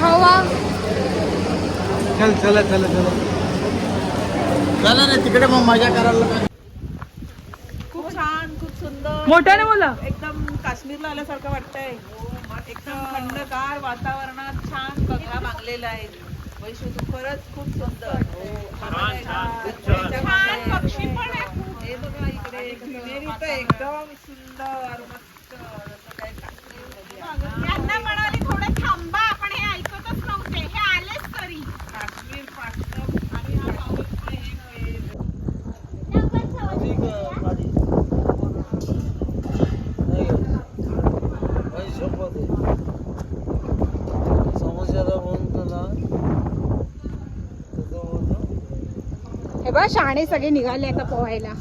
हवा. चल चला चला चला. चला ना तिकडे मग मजा करायला काय खूप छान खूप सुंदर. मोठ्याने बोला. एकदम काश्मीरला आल्यासारखं वाटतंय. एकदम थंडगार वातावरणात छान बघा बांधलेलं आहे. वैशू तू खरंच खूप सुंदर. छान पक्षी पण. हे बघा इकडे ग्रीनरी तर एकदम सुंदर मस्त असं काय काश्मीरमध्ये. यांना म्हणाले थोडे थांबा पण हे ऐकतच नव्हते. हे आलेच तरी. काश्मीर पाटणं आणि हा पाऊस पण एक हे बघ शाणे सगळे निघाले आता पोहायला.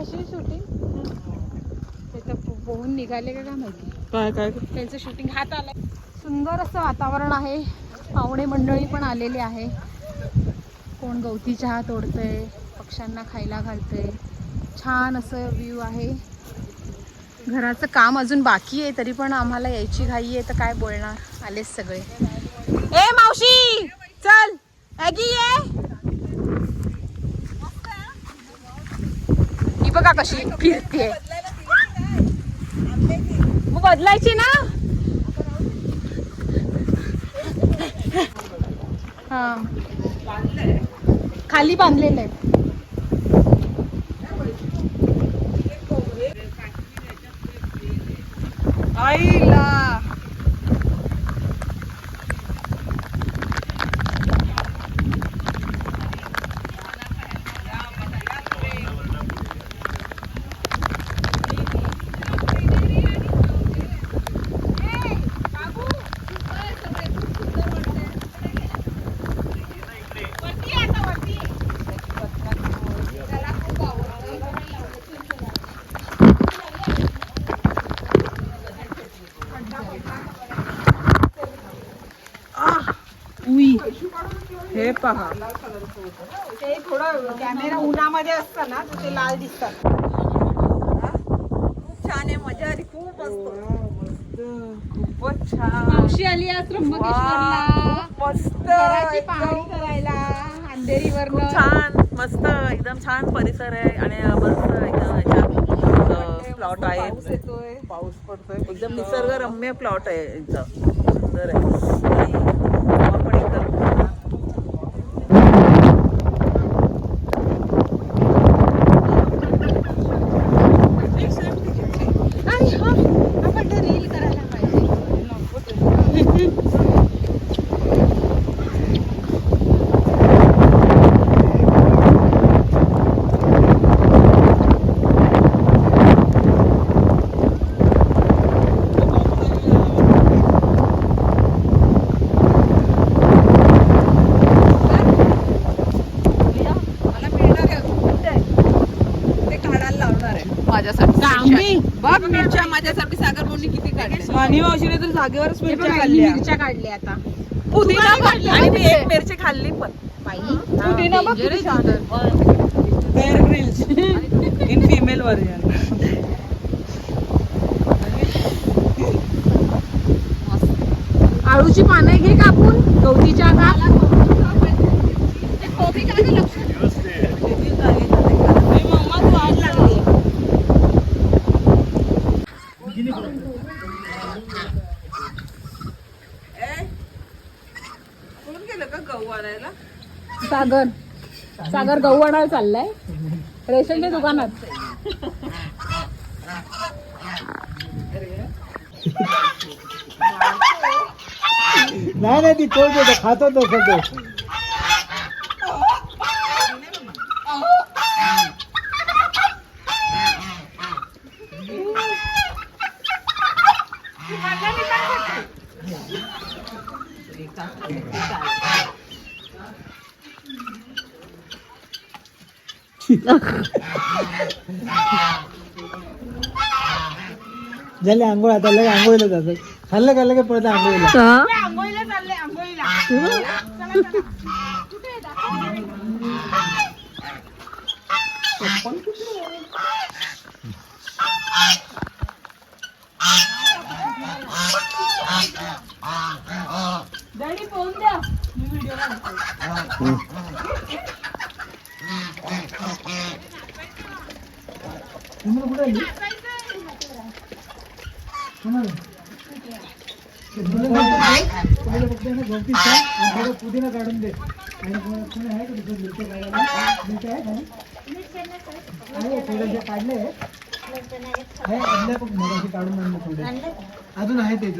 कशी शूटिंग पोहून निघाले का काय माहिती? काय काय? त्यांचं शूटिंग हात आलंय. सुंदर असं वातावरण आहे. पाहुणे मंडळी पण आलेले आहे. कोण गवती चहा तोडतंय पक्ष्यांना खायला घालतंय. छान असं व्ह्यू आहे. घराचं काम अजून बाकी आहे तरी पण आम्हाला यायची घाई आहे तर काय बोलणार? आलेच सगळे. ए मावशी! चल! ॲगी ये! बघा कशी फिरते. मग बदलायची ना? हा. खाली बांधलेलं आहे. हे पहा. ते थोडं कॅमेरा उन्हामध्ये असतं ना तर ते लाल दिसतात. खूप छान आहे मजा आली खूप मस्त. खूपच छान. मावशी आली आज त्र्यंबकेश्वरला. खूप मस्त. घराची पाहणी करायला छान. मस्त एकदम छान परिसर आहे आणि मस्त एकदम प्लॉट आहे. पाऊस पडतोय. एकदम निसर्गरम्य प्लॉट आहे सुंदर आहे आणि हवा पण एकदम आणि हा आपण ते रील करायला पाहिजे मला मिळणार आहे कुठे ते काढायला लावणार आहे माझ्यासाठी बघ मिरच्या माझ्यासाठी सागर बोंडी किती काढल्या मानी मावशीने तर जागेवरच ही मिरच्या काढल्या आता. पुदिना बघ. आणि मी एक मिरची खाल्ली पण. पुदिना बघ किती छान Bear Grylls in female version आळूची पानं घे कापून गवतीच्या का कोण गेलं का गहू आणायला सागर. सागर गहू आणायला चाललाय. रेशनच्या दुकानात. नाही नाही ती तोच खातो तो. खातो झाले आंघोळ आता लगे आंघोळीला जातात खाल्लं खाल्लं की परत आंघोळीला आंघोळीला चालले आंघोळीला चला डॅडी फोन द्या मी व्हिडिओ पुदिना काढून दे आणि कोण- आहे का तिथं मिरच्या काढायला मिरच्या आहे का आहे थोडेसे काढले आहे अद्याप मगाशी काढून आणलं थोडे. अजून आहे ते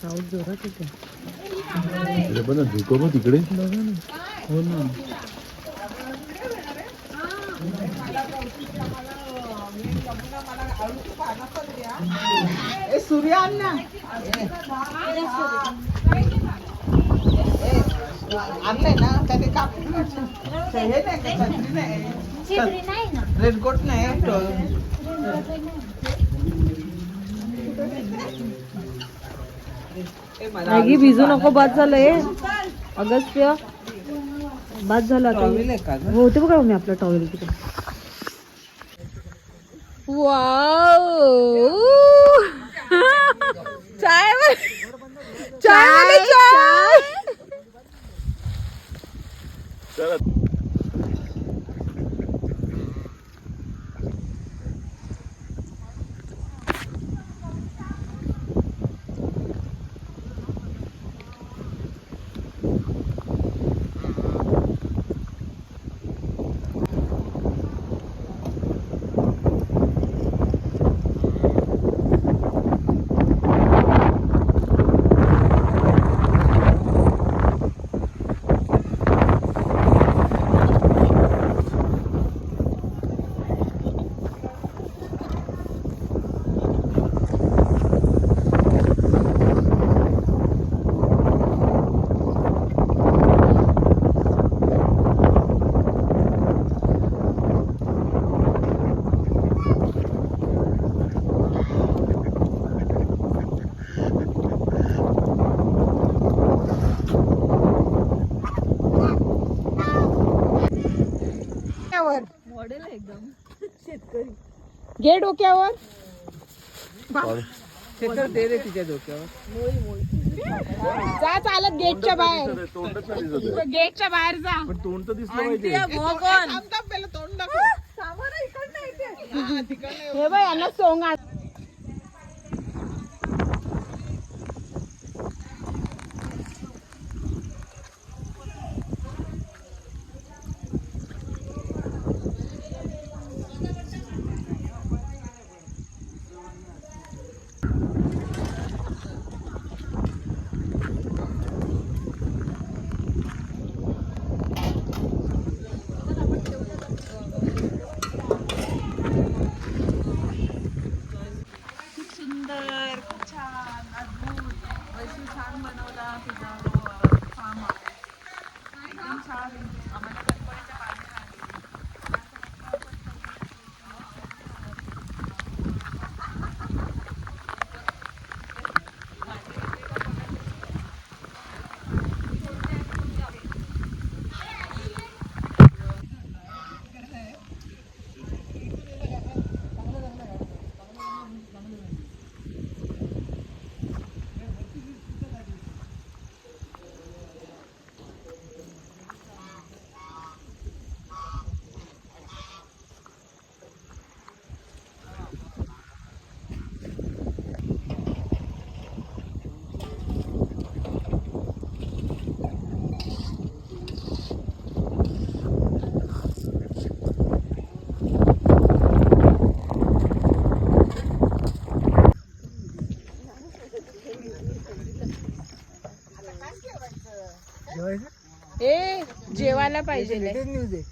त्याचं तिकडे? हो ना. ए सूर्या आण ना. आणलंय ना त्याने कापून हे नाही नाही? रेनकोट नाही मॅगी भिजू नको बाद झालंय. अगस्त्य. बाद झालं आता. टॉवेल आहे का ग? हो ते बघा मी आपलं टॉवेल तिकडे चाय चाय चाय घे डोक्यावर. ते तर दे रे तिच्या डोक्यावर. जा चालत गेटच्या बाहेर. गेटच्या बाहेर जा. पण तोंड तर दिसलं पाहिजे. थांब थांब पहिलं तोंड दाखव. हे बाय यांना सोंग आण सुंदर खूप छान अद्भुत वैशिव छान बनवला तुझा फार्म एकदम छान आम्हाला कणकवलीच्या ए जेवायला पाहिजे न्यूज आहे.